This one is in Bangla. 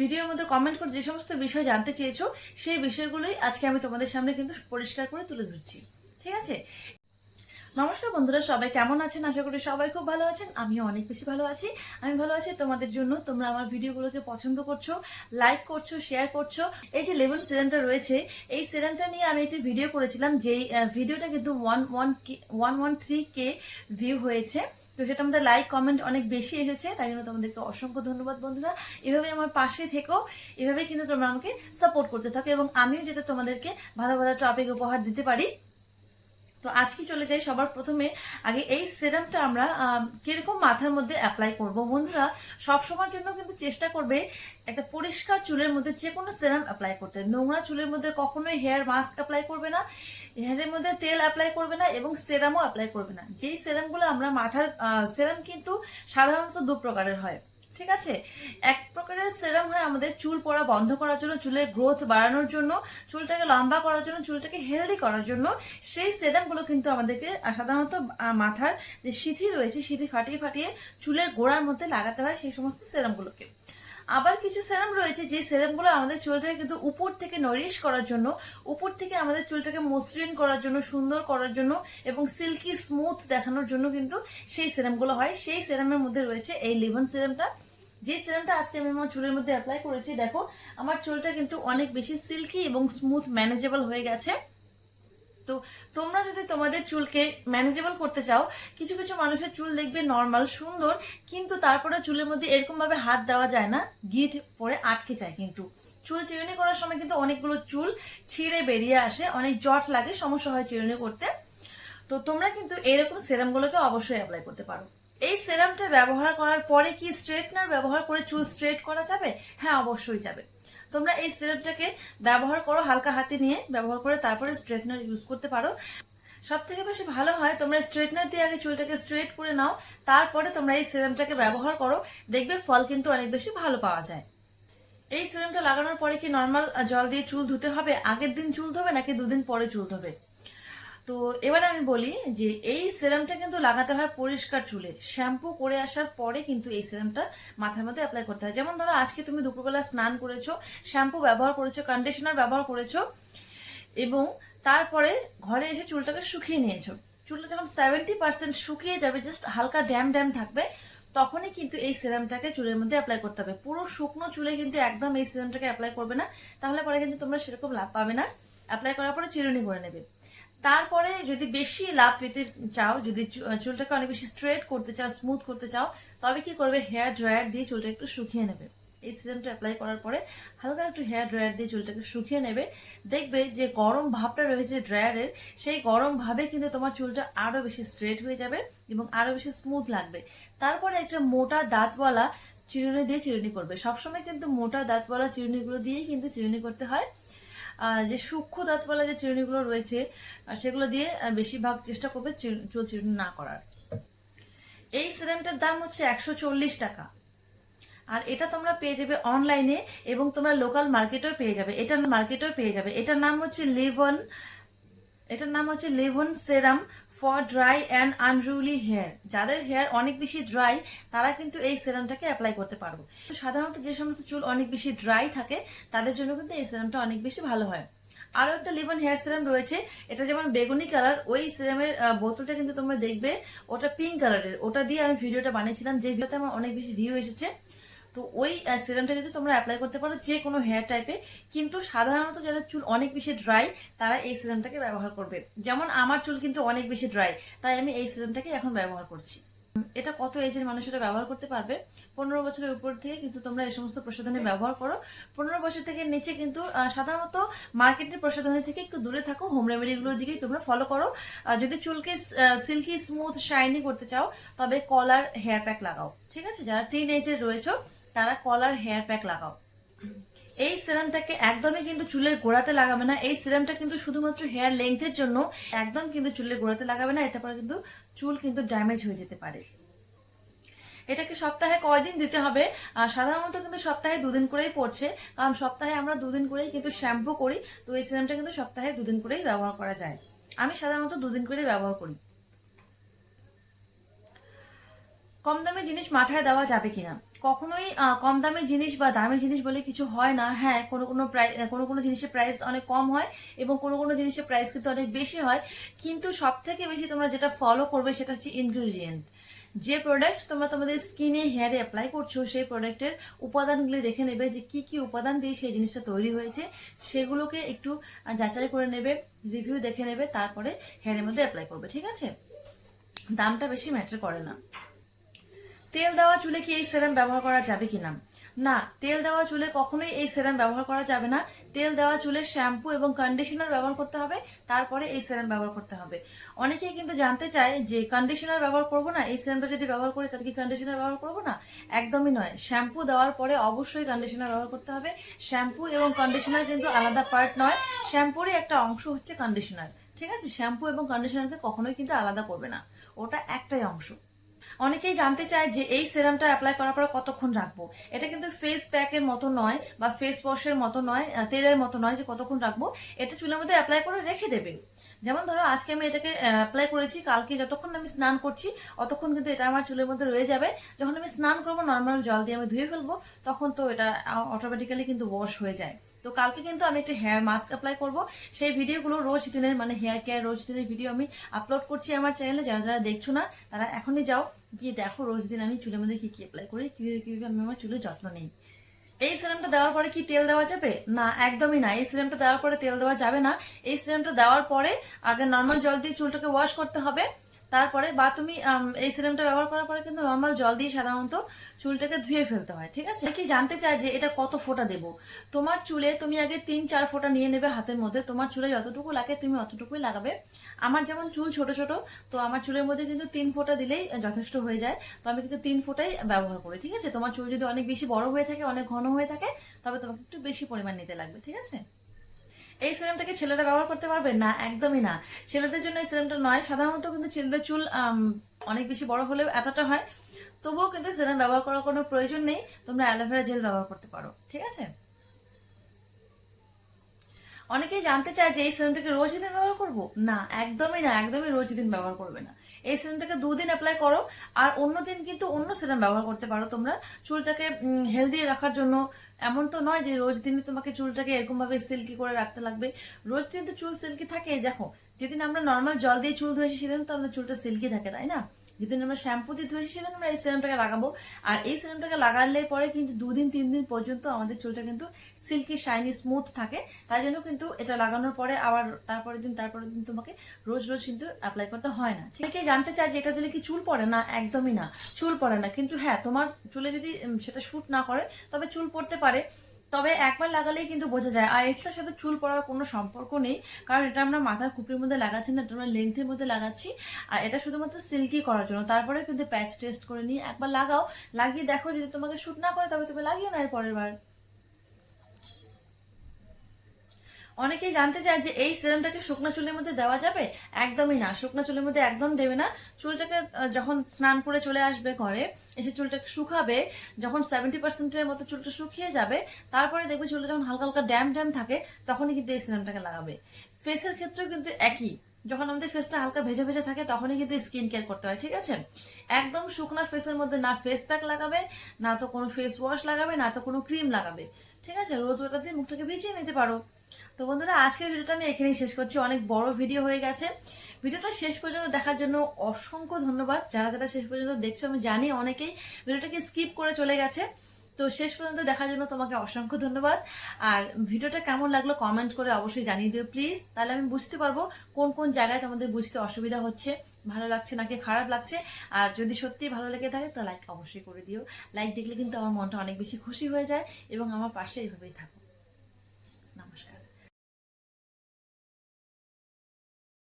ভিডিওর মধ্যে কমেন্ট করে যে সমস্ত বিষয় জানতে চেয়েছো, সেই বিষয়গুলোই আজকে আমি তোমাদের সামনে কিন্তু পরিষ্কার করে তুলে ধরছি। ঠিক আছে? নমস্কার বন্ধুরা, সবাই কেমন আছেন? আশা করি সবাই খুব ভালো আছেন। আমিও অনেক বেশি ভালো আছি। আমি ভালো আছি তোমাদের জন্য। তোমরা আমার ভিডিওগুলোকে পছন্দ করছ লাইক করছ শেয়ার করছ। এই যে লেভেল সিরেনটা রয়েছে, এই সিরেনটা নিয়ে আমি একটি ভিডিও করেছিলাম, যেই ভিডিওটা কিন্তু one one one one three K view হয়েছে। তো সেটা আমাদের লাইক কমেন্ট অনেক বেশি এসেছে, তাই জন্য তোমাদেরকে অসংখ্য ধন্যবাদ বন্ধুরা। এভাবে আমার পাশে থেকো, এভাবে কিন্তু তোমরা আমাকে সাপোর্ট করতে থাকো এবং আমিও যাতে তোমাদেরকে ভালো ভালো টপিক উপহার দিতে পারি। তো আজকে চলে যাই সবার প্রথমে। আগে এই সিরামটা আমরা আম, কীরকম মাথার মধ্যে অ্যাপ্লাই করব? বন্ধুরা সব সময়ের জন্য কিন্তু চেষ্টা করবে একটা পরিষ্কার চুলের মধ্যে যে কোনো সিরাম অ্যাপ্লাই করতে। নোংরা চুলের মধ্যে কখনোই হেয়ার মাস্ক অ্যাপ্লাই করবে না হেয়ারের মধ্যে তেল অ্যাপ্লাই করবে না এবং সেরামও অ্যাপ্লাই করবে না। যেই সেরামগুলো আমরা মাথার সেরাম কিন্তু সাধারণত দু প্রকারের হয়। ঠিক আছে? এক প্রকারের সেরাম হয় আমাদের চুল পড়া বন্ধ করার জন্য, চুলের গ্রোথ বাড়ানোর জন্য, চুলটাকে লম্বা করার জন্য, চুলটাকে হেলদি করার জন্য। সেই সেরামগুলো কিন্তু আমাদেরকে সাধারণত মাথার যে সিথি রয়েছে, সিথি ফাটিয়ে ফাটিয়ে চুলের গোড়ার মধ্যে লাগাতে হয় সেই সমস্ত সেরামগুলোকে আবার কিছু সেরাম রয়েছে, যে সেরামগুলো আমাদের চুলটাকে কিন্তু উপর থেকে নরিশ করার জন্য, উপর থেকে আমাদের চুলটাকে মসৃণ করার জন্য, সুন্দর করার জন্য এবং সিল্কি স্মুথ দেখানোর জন্য কিন্তু সেই সেরামগুলো হয়। সেই সেরামের মধ্যে রয়েছে এই লিভন সেরামটা যে সিরামটা আজকে আমি আমার চুলের মধ্যে অ্যাপ্লাই করেছি, দেখো, আমার চুলটা কিন্তু অনেক বেশি সিল্কি এবং স্মুথ ম্যানেজেবল হয়ে গেছে। তো তোমরা যদি তোমাদের চুলকে ম্যানেজেবল করতে চাও, কিছু কিছু মানুষের চুল দেখবে নর্মাল সুন্দর, কিন্তু তারপরে চুলের মধ্যে এরকম ভাবে হাত দেওয়া যায় না, গিট পরে আটকে যায় কিন্তু। চুল চিরুনি করার সময় কিন্তু অনেকগুলো চুল ছিঁড়ে বেরিয়ে আসে, অনেক জট লাগে, সমস্যা হয় চিরুনি করতে। তো তোমরা কিন্তু এরকম সেরামগুলোকে অবশ্যই অ্যাপ্লাই করতে পারো। এই সেরামটা ব্যবহার করার পরে কি স্ট্রেটনার ব্যবহার করে চুল স্ট্রেট করা যাবে? হ্যাঁ অবশ্যই যাবে। তোমরা এই সিরাপটাকে ব্যবহার করো, হালকা হাতে নিয়ে ব্যবহার করে তারপরে স্ট্রেটনার ইউজ করতে পারো। সব থেকে বেশি ভালো হয়, তোমরা স্ট্রেটনার দিয়ে আগে চুলটাকে স্ট্রেট করে নাও, তারপরে তোমরা এই সিরামটাকে ব্যবহার করো, দেখবে ফল কিন্তু অনেক বেশি ভালো পাওয়া যায়। এই সিরামটা লাগানোর পরে কি নর্মাল জল দিয়ে চুল ধুতে হবে? আগের দিন চুল ধোবে নাকি দুদিন পরে চুল ধোবে? তো এবার আমি বলি যে এই সিরামটা কিন্তু লাগাতে হয় পরিষ্কার চুলে। শ্যাম্পু করে আসার পরে কিন্তু এই সিরামটা মাথার মধ্যে অ্যাপ্লাই করতে হয়। যেমন ধরো, আজকে তুমি দুপুরবেলা স্নান করেছ, শ্যাম্পু ব্যবহার করেছ কন্ডিশনার ব্যবহার করেছ এবং তারপরে ঘরে এসে চুলটাকে শুকিয়ে নিয়েছো। চুলটা যখন সেভেন্টি পার্সেন্ট শুকিয়ে যাবে জাস্ট হালকা ড্যাম ড্যাম থাকবে, তখনই কিন্তু এই সিরামটাকে চুলের মধ্যে অ্যাপ্লাই করতে হবে। পুরো শুকনো চুলে কিন্তু একদম এই সিরামটাকে অ্যাপ্লাই করবে না। তাহলে পরে কিন্তু তোমরা সেরকম লাভ পাবে না। অ্যাপ্লাই করার পরে চিরুনি করে নেবে। তারপরে যদি বেশি লাভ পেতে চাও, যদি চুলটাকে অনেক বেশি স্ট্রেট করতে চাও স্মুথ করতে চাও, তবে কি করবে? হেয়ার ড্রায়ার দিয়ে চুলটা একটু শুকিয়ে নেবে। এই সিরামটা অ্যাপ্লাই করার পরে হালকা একটু হেয়ার ড্রায়ার দিয়ে চুলটাকে শুকিয়ে নেবে। দেখবে যে গরম ভাবটা রয়েছে ড্রায়ারের সেই গরম ভাবে কিন্তু তোমার চুলটা আরও বেশি স্ট্রেট হয়ে যাবে এবং আরও বেশি স্মুথ লাগবে। তারপরে একটা মোটা দাঁতওয়ালা চিরুনি দিয়ে চিরুনি করবে। সবসময় কিন্তু মোটা দাঁতওয়ালা চিরুনিগুলো দিয়েই কিন্তু চিরুনি করতে হয়। যে সূক্ষ্ম দাঁতওয়ালা যে চিরুনিগুলো রয়েছে সেগুলো দিয়ে বেশিরভাগ চেষ্টা করবে চুল চিরুনি না করার। এই সিরামটার দাম হচ্ছে একশো চল্লিশ টাকা। আর এটা তোমরা পেয়ে যাবে অনলাইনে এবং তোমরা লোকাল মার্কেটেও পেয়ে যাবে। এটা মার্কেটেও পেয়ে যাবে। এটার নাম হচ্ছে লিভন এটার নাম হচ্ছে Livon serum for dry and unruly hair যাদের হেয়ার অনেক বেশি ড্রাই তারা কিন্তু এই সেরামটাকে অ্যাপ্লাই করতে পারব। সাধারণত যে সমস্ত চুল অনেক বেশি ড্রাই থাকে, তাদের জন্য কিন্তু এই সেরামটা অনেক বেশি ভালো হয়। আরও একটা লিভন হেয়ার সিরাম রয়েছে, এটা যেমন বেগুনি কালার ওই সিরামের বোতলটা কিন্তু তোমরা দেখবে, ওটা পিঙ্ক কালারের ওটা দিয়ে আমি ভিডিওটা বানিয়েছিলাম, যে ভিডিওতে আমার অনেক বেশি ভিউ এসেছে। তো ওই সিরামটা যদি তোমরা অ্যাপ্লাই করতে পারো যে কোনো হেয়ার টাইপে কিন্তু সাধারণত যাদের চুল অনেক বেশি ড্রাই তারা এই সিরামটাকে ব্যবহার করবে। যেমন আমার চুল কিন্তু অনেক বেশি ড্রাই তাই আমি এই সিরামটাকে এখন ব্যবহার করছি। এটা কত এজের মানুষেরা ব্যবহার করতে পারবে? পনেরো বছরের উপর থেকে কিন্তু তোমরা এই সমস্ত প্রসাধনী ব্যবহার করো। পনেরো বছর থেকে নিচে কিন্তু সাধারণত মার্কেটের প্রসাধনী থেকে একটু দূরে থাকো হোম রেমেডিগুলোর দিকেই তোমরা ফলো করো। যদি চুলকে সিল্কি স্মুথ শাইনি করতে চাও তবে কলার হেয়ার প্যাক লাগাও। ঠিক আছে? যারা টিন এজের রয়েছে তারা কলার হেয়ার প্যাক লাগাও। এই সিরামটাকে একদমই কিন্তু চুলের গোড়াতে লাগাবে না। এই সিরামটা কিন্তু শুধুমাত্র হেয়ার লেন্থের জন্য একদম কিন্তু চুলের গোড়াতে লাগাবে না। এতে পরে কিন্তু চুল কিন্তু ড্যামেজ হয়ে যেতে পারে। এটাকে সপ্তাহে কয়দিন দিতে হবে? আর সাধারণত কিন্তু সপ্তাহে দুদিন করেই পড়ছে। কারণ সপ্তাহে আমরা দুদিন করেই কিন্তু শ্যাম্পু করি। তো এই সিরামটা কিন্তু সপ্তাহে দুদিন করেই ব্যবহার করা যায়। আমি সাধারণত দুদিন করেই ব্যবহার করি। কম দামে জিনিস মাথায় দেওয়া যাবে কিনা? কখনোই কম দামি জিনিস বা দামি জিনিস বলে কিছু হয় না। হ্যাঁ কোনো কোনো প্রাইস কোনো কোনো জিনিসের প্রাইস অনেক কম হয় এবং কোনো কোনো জিনিসের প্রাইস কিন্তু অনেক বেশি হয়। কিন্তু সব থেকে বেশি তোমরা যেটা ফলো করবে সেটা হচ্ছে ইনগ্রিডিয়েন্ট যে প্রোডাক্ট তোমরা তোমাদের স্কিনে হেয়ারে অ্যাপ্লাই করছ, সেই প্রোডাক্টের উপাদানগুলি দেখে নেবে যে কি কি উপাদান দিয়ে সেই জিনিসটা তৈরি হয়েছে। সেগুলোকে একটু যাচাই করে নেবে রিভিউ দেখে নেবে, তারপরে হেয়ারের মধ্যে অ্যাপ্লাই করবে, ঠিক আছে? দামটা বেশি ম্যাটার করে না। তেল দেওয়া চুলে কি এই সেরাম ব্যবহার করা যাবে কিনা? না, তেল দেওয়া চুলে কখনোই এই সেরাম ব্যবহার করা যাবে না। তেল দেওয়া চুলে শ্যাম্পু এবং কন্ডিশনার ব্যবহার করতে হবে, তারপরে এই সেরাম ব্যবহার করতে হবে। অনেকেই কিন্তু জানতে চায় যে কন্ডিশনার ব্যবহার করব না, এই সেরামটা যদি ব্যবহার করি তাহলে কি কন্ডিশনার ব্যবহার করব না? একদমই নয়। শ্যাম্পু দেওয়ার পরে অবশ্যই কন্ডিশনার ব্যবহার করতে হবে। শ্যাম্পু এবং কন্ডিশনার কিন্তু আলাদা পার্ট নয়। শ্যাম্পুরই একটা অংশ হচ্ছে কন্ডিশনার ঠিক আছে? শ্যাম্পু এবং কন্ডিশনারকে কখনোই কিন্তু আলাদা করবে না। ওটা একটাই অংশ। অনেকেই জানতে চায় যে এই সেরামটা অ্যাপ্লাই করার পর কতক্ষণ রাখব? এটা কিন্তু ফেস প্যাকের মতো নয় বা ফেস ওয়াশের মতো নয় তেলের মতো নয় যে কতক্ষণ রাখব। এটা চুলের মধ্যে অ্যাপ্লাই করে রেখে দেবে যেমন ধরো, আজকে আমি এটাকে অ্যাপ্লাই করেছি, কালকে যতক্ষণ আমি স্নান করছি অতক্ষণ কিন্তু এটা আমার চুলের মধ্যে রয়ে যাবে। যখন আমি স্নান করব নর্মাল জল দিয়ে আমি ধুয়ে ফেলব, তখন তো এটা অটোমেটিক্যালি কিন্তু ওয়াশ হয়ে যায়। তো কালকে কিন্তু আমি একটা হেয়ার মাস্ক অ্যাপ্লাই করব। সেই ভিডিওগুলো রোজ দিনের মানে হেয়ার কেয়ার রোজ দিনের ভিডিও আমি আপলোড করছি আমার চ্যানেলে যারা যারা দেখছ না, তারা এখনই যাও, গিয়ে দেখো রোজ দিন আমি চুলের মধ্যে কি কি অ্যাপ্লাই করি, কীভাবে কীভাবে আমি আমার চুলের যত্ন নেই। এই সিরামটা দেওয়ার পরে কি তেল দেওয়া যাবে? না, একদমই না। এই সিরামটা দেওয়ার পরে তেল দেওয়া যাবে না। এই সিরামটা দেওয়ার পরে আগে নর্মাল জল দিয়ে চুলটাকে ওয়াশ করতে হবে। তারপরে বা তুমি এই সিরামটা ব্যবহার করার পরে কিন্তু নর্মাল জল দিয়ে সাধারণত চুলটাকে ধুয়ে ফেলতে হয়, ঠিক আছে? কি জানতে চায় যে এটা কত ফোঁটা দেবো? তোমার চুলে তুমি আগে তিন চার ফোঁটা নিয়ে নেবে হাতের মধ্যে, তোমার চুলে যতটুকু লাগে তুমি অতটুকুই লাগাবে। আমার যেমন চুল ছোট ছোট, তো আমার চুলের মধ্যে কিন্তু তিন ফোঁটা দিলেই যথেষ্ট হয়ে যায়, তো আমি কিন্তু তিন ফোঁটাই ব্যবহার করি, ঠিক আছে? তোমার চুল যদি অনেক বেশি বড় হয়ে থাকে, অনেক ঘন হয়ে থাকে, তবে তোমাকে একটু বেশি পরিমাণ নিতে লাগবে, ঠিক আছে? এই সিরামটাকে ছেলেরা ব্যবহার করতে পারবে? না, একদমই না। ছেলেদের জন্য এই সিরামটা নয়। সাধারণত কিন্তু ছেলেদের চুল অনেক বেশি বড় হলে এতটা হয়। তবুও কিন্তু সিরাম ব্যবহার করার কোনো প্রয়োজন নেই। তোমরা অ্যালোভেরা জেল ব্যবহার করতে পারো। ঠিক আছে? অনেকেই জানতে চায় যে এই সিরামটাকে রোজ দিন ব্যবহার করব? না, একদমই না, একদমই রোজ দিন ব্যবহার করবে না। এই সিরামটাকে দুদিন অ্যাপ্লাই করো, আর অন্য দিন কিন্তু অন্য সিরাম ব্যবহার করতে পারো তোমরা। চুলটাকে হেলদি রাখার জন্য। এমন তো নয় যে রোজ দিনই তোমাকে চুলটাকে এরকম ভাবে সিল্কি করে রাখতে লাগবে। রোজ দিন তো চুল সিল্কি থাকে। দেখো, যেদিন আমরা নর্মাল জল দিয়ে চুল ধুয়েছি, সেদিন তো আমাদের চুলটা সিল্কি থাকে, তাই না? যেদিন আমরা শ্যাম্পু দিয়ে ধুয়েছি, সেদিন আমরা এই সিরামটাকে লাগাবো। আর এই সিরামটাকে লাগালে পরে কিন্তু দুদিন, তিন দিন পর্যন্ত আমাদের চুলটা কিন্তু সিল্কি শাইনি স্মুথ থাকে। তাই জন্য কিন্তু এটা লাগানোর পরে আবার তারপরের দিন তারপরের দিন তোমাকে রোজ রোজ কিন্তু অ্যাপ্লাই করতে হয় না। ঠিক জানতে চাই যে এটা দিলে কি চুল পড়ে? না, একদমই না। চুল পড়ে না। কিন্তু হ্যাঁ তোমার চুলে যদি সেটা শ্যুট না করে, তবে চুল পড়তে পারে। তবে একবার লাগালেই কিন্তু বোঝা যায়। আর এটার সাথে চুল পড়ার কোনো সম্পর্ক নেই। কারণ এটা আমরা মাথার কুপির মধ্যে লাগাচ্ছি না, এটা আমরা লেন্থের মধ্যে লাগাচ্ছি। আর এটা শুধুমাত্র সিল্কি করার জন্য। তারপরে কিন্তু প্যাচ টেস্ট করে নিয়ে একবার লাগাও। লাগিয়ে দেখো, যদি তোমাকে শ্যুট না করে, তবে তুমি লাগিও না এর পরের বার। অনেকেই জানতে চায় যে এই সিরামটাকে শুকনো চুলের মধ্যে দেওয়া যাবে? একদমই না, শুকনো চুলের মধ্যে একদম দেবে না। চুলটাকে যখন স্নান করে চলে আসবে ঘরে, এসে চুলটাকে শুকাবে, যখন সেভেন্টি পার্সেন্টের মতো চুলটা শুকিয়ে যাবে, তারপরে দেখবে চুলটা যখন হালকা হালকা ড্যাম ড্যাম থাকে, তখনই কিন্তু এই সিরামটাকে লাগাবে। ফেসের ক্ষেত্রেও কিন্তু একই। যখন আমাদের ফেসটা হালকা ভেজে ভেজে থাকে, তখনই কিন্তু স্কিন কেয়ার করতে হয়, ঠিক আছে? একদম শুকনা ফেসের মধ্যে না ফেস প্যাক লাগাবে, না তো কোনো ফেস ওয়াশ লাগাবে, না তো কোনো ক্রিম লাগাবে, ঠিক আছে? রোজ ওটা দিয়ে মুখটাকে ভিজিয়ে নিতে পারো। তো বন্ধুরা, আজকের ভিডিওটা আমি এখানেই শেষ করছি। অনেক বড় ভিডিও হয়ে গেছে। ভিডিওটা শেষ পর্যন্ত দেখার জন্য অসংখ্য ধন্যবাদ। যারা যারা শেষ পর্যন্ত দেখছ, আমি জানি অনেকেই ভিডিওটাকে স্কিপ করে চলে গেছে। তো শেষ পর্যন্ত দেখার জন্য তোমাকে অসংখ্য ধন্যবাদ। আর ভিডিওটা কেমন লাগল কমেন্ট করে অবশ্যই জানিয়ে দিও প্লিজ তাহলে আমি বুঝতে পারব কোন কোন জায়গায় তোমাদের বুঝতে অসুবিধা হচ্ছে। ভালো লাগছে নাকি খারাপ লাগছে? আর যদি সত্যি ভালো লেগে থাকে তো লাইক অবশ্যই করে দিও। লাইক দেখলে কিন্তু আমার মনটা অনেক বেশি খুশি হয়ে যায় এবং আমার পাশে এইভাবেই থাকো।